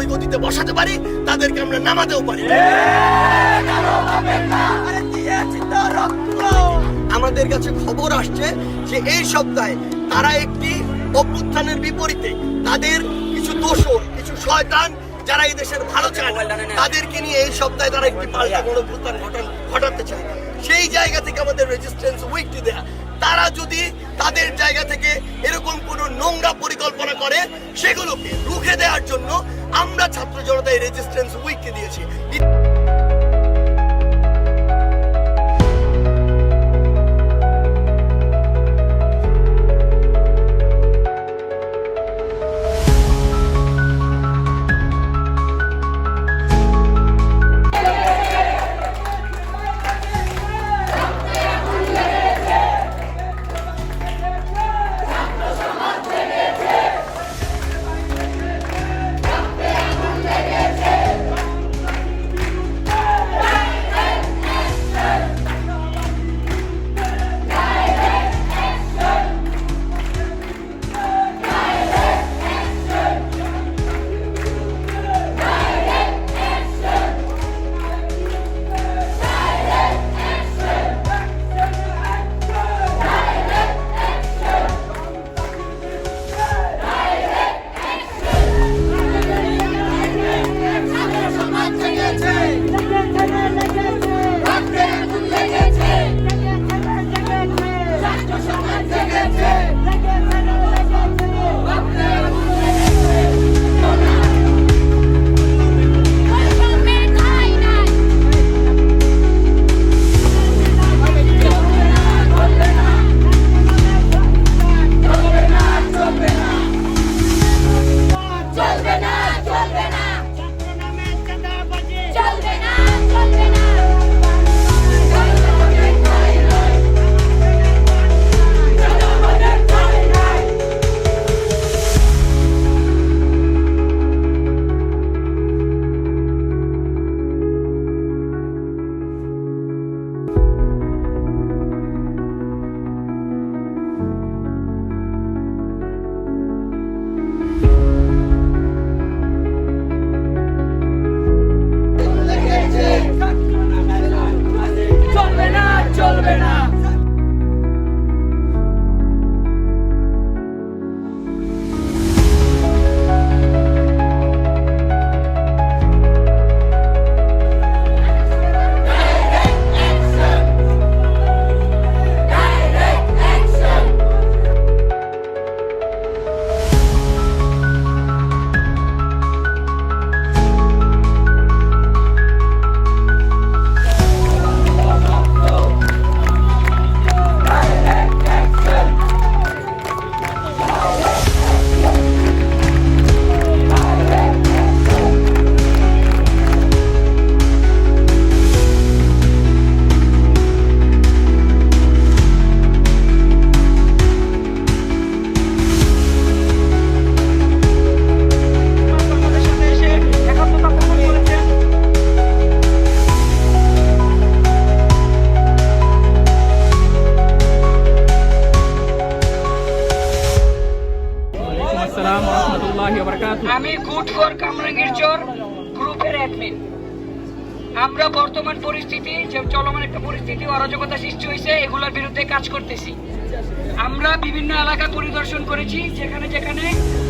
ওই গতিতে বসাতে পারি তাদেরকে আমরা নামাতেও পারি। আমাদের কাছে খবর আসছে যে এই সপ্তাহে তারা একটি অভ্যুত্থানের বিপরীতে তাদের কিছু দোষর কিছু শয়তান যারা এই দেশের ভালো চায় তাদেরকে নিয়ে এই সপ্তাহে তারা একটি পাল্টা ঘটান ঘটাতে চায়। সেই জায়গা থেকে আমাদের রেজিস্ট্যান্স উইকটি দেয়া তারা যদি তাদের জায়গা থেকে এরকম কোনো নোংরা পরিকল্পনা করে, সেগুলোকে রুখে দেওয়ার জন্য আমরা ছাত্র জনতা এই রেজিস্ট্যান্স উইককে দিয়েছি। চলবে না আমি গুড ফর কামরাঙ্গীরচর গ্রুপের অ্যাডমিন আমরা বর্তমান পরিস্থিতি, যে চলমান একটা পরিস্থিতি, অরাজকতা সৃষ্টি হয়েছে, এগুলোর বিরুদ্ধে কাজ করতেছি। আমরা বিভিন্ন এলাকা পরিদর্শন করেছি, যেখানে যেখানে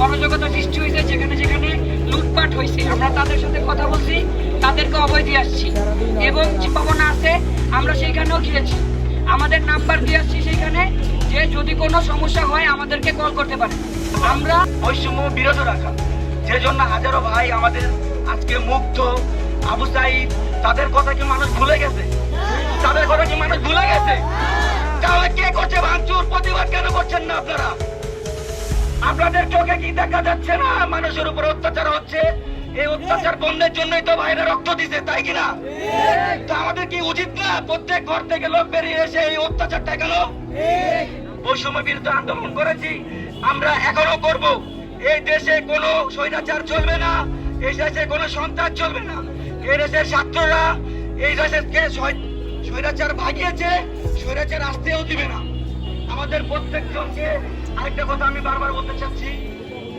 অরাজকতা সৃষ্টি হয়েছে, যেখানে যেখানে লুটপাট হয়েছে। আমরা তাদের সাথে কথা বলছি, তাদেরকে অভয় দিয়ে আসছি। এবং পাবনা আছে, আমরা সেইখানেও গিয়েছি আমাদের নাম্বার দিয়ে আসছি সেইখানে, যে যদি কোনো সমস্যা হয়, আমাদেরকে কল করতে পারে। আমরা বৈষম্য বিরত রাখা। যে জন্য হাজারো ভাই আমাদের আজকে মুগ্ধ, আবু সাইদ, তাদের কথা কি মানুষ ভুলে গেছে? তাদের কথা কি মানুষ ভুলে গেছে? তাহলে কে করছে ভাঙচুর? প্রতিবাদ কেন করছেন না আপনারা? আপনাদের চোখে কি দেখা যাচ্ছে না? মানুষের উপর অত্যাচার হচ্ছে। এই অত্যাচার বন্ধের জন্যই তো ভাইরা রক্ত দিছে, তাই কিনা তা আমাদের কি উচিত না প্রত্যেক ঘর থেকে লোক বেরিয়ে এসে এই অত্যাচার ঠেকানো বৈষম্য বিরুদ্ধে আন্দোলন করেছি। আমরা এখনও করব। এই দেশে কোনো স্বৈরাচার চলবে না, এই দেশে কোনো সন্ত্রাস চলবে না। এই দেশের ছাত্ররা, এই দেশের কে স্বৈরাচার ভাগিয়েছে, স্বৈরাচার আসতেও দিবে না। আমাদের প্রত্যেকজনকে আরেকটা কথা আমি বারবার বলতে চাচ্ছি।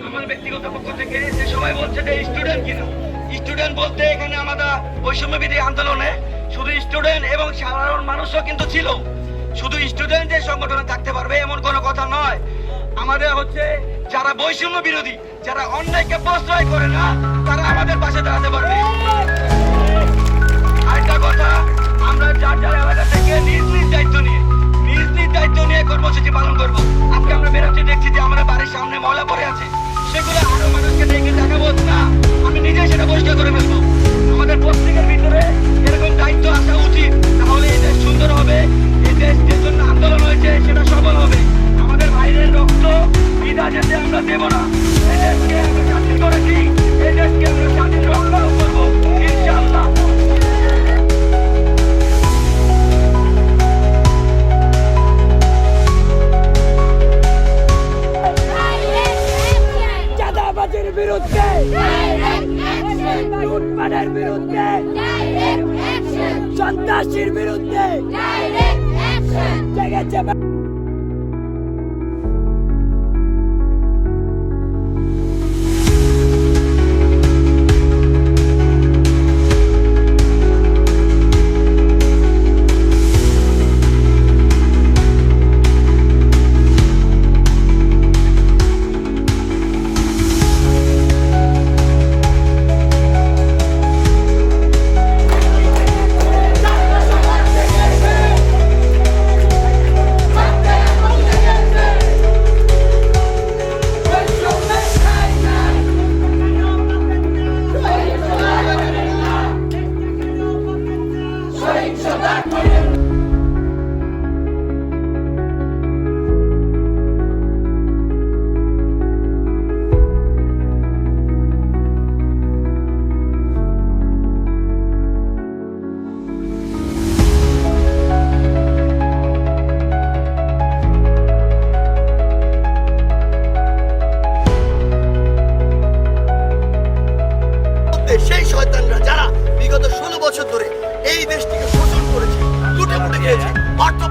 আমার ব্যক্তিগত পক্ষ থেকে যে সবাই বলছে যে স্টুডেন্ট কিনা। স্টুডেন্ট বলতে এখানে আমরা বৈষম্য বিধি আন্দোলনে শুধু স্টুডেন্ট এবং সাধারণ মানুষও কিন্তু ছিল। শুধু স্টুডেন্ট যে সংগঠনে থাকতে পারবে এমন কোনো কথা নয়। আমাদের হচ্ছে যারা বৈষম্য বিরোধী, যারা অন্যায়কে প্রশ্রয় করে না, তারা আমাদের পাশে দাঁড়াতে পারবে। আরেকটা কথা, আমরা যার যার এলাকা থেকে নিজ নিজ দায়িত্ব নিয়ে, নিজ নিজ দায়িত্ব নিয়ে কর্মসূচি পালন করব। আজকে আমরা বেরোচ্ছি, দেখছি যে আমাদের বাড়ির সামনে ময়লা পড়ে আছে। সেগুলো আরও মানুষকে ডেকে দেখাবো না, আমি নিজে সেটা পরিষ্কার করে ফেলব। আমাদের প্রত্যেকের ভিতরে এরকম দায়িত্ব আসা উচিত, তাহলে এই দেশ সুন্দর হবে, এই দেশ যে জন্য আন্দোলন হয়েছে সেটা সফল হবে। আমাদের ভাইদের রক্ত দেব না। এই দেশকে আমরা স্বাধীন করেছি। এই দেশকে আমরা স্বাধীন রক্ষাও করব। ইনশাআল্লাহ। চাঁদাবাজির বিরুদ্ধে। লুটপাটের বিরুদ্ধে। সন্ত্রাসীর বিরুদ্ধে। জেগেছে। খেয়েছে অর্থ